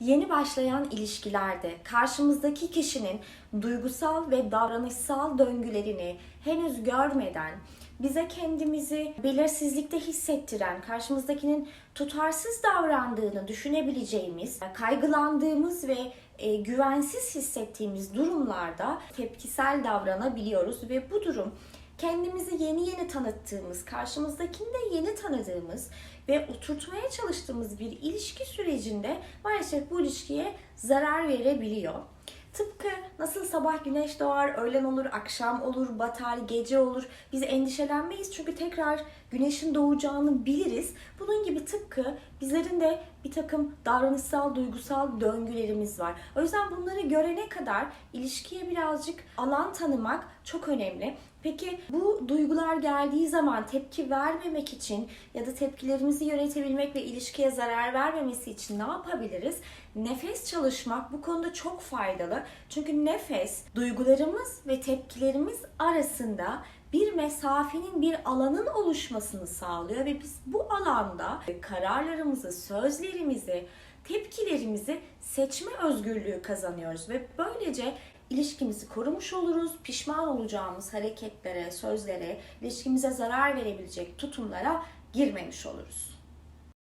Yeni başlayan ilişkilerde karşımızdaki kişinin duygusal ve davranışsal döngülerini henüz görmeden bize kendimizi belirsizlikte hissettiren, karşımızdakinin tutarsız davrandığını düşünebileceğimiz, kaygılandığımız ve e, güvensiz hissettiğimiz durumlarda tepkisel davranabiliyoruz ve bu durum kendimizi yeni yeni tanıttığımız, karşımızdakini de yeni tanıdığımız ve oturtmaya çalıştığımız bir ilişki sürecinde maalesef bu ilişkiye zarar verebiliyor. Tıpkı nasıl sabah güneş doğar, öğlen olur, akşam olur, batar, gece olur. Biz endişelenmeyiz çünkü tekrar güneşin doğacağını biliriz. Bunun gibi tıpkı bizlerin de bir takım davranışsal, duygusal döngülerimiz var. O yüzden bunları görene kadar ilişkiye birazcık alan tanımak çok önemli. Peki bu duygular geldiği zaman tepki vermemek için ya da tepkilerimizi yönetebilmek ve ilişkiye zarar vermemesi için ne yapabiliriz? Nefes çalışmak bu konuda çok faydalı. Çünkü nefes duygularımız ve tepkilerimiz arasında bir mesafenin, bir alanın oluşmasını sağlıyor ve biz bu alanda kararlarımızı, sözlerimizi, tepkilerimizi seçme özgürlüğü kazanıyoruz ve böylece ilişkimizi korumuş oluruz. Pişman olacağımız hareketlere, sözlere, ilişkimize zarar verebilecek tutumlara girmemiş oluruz.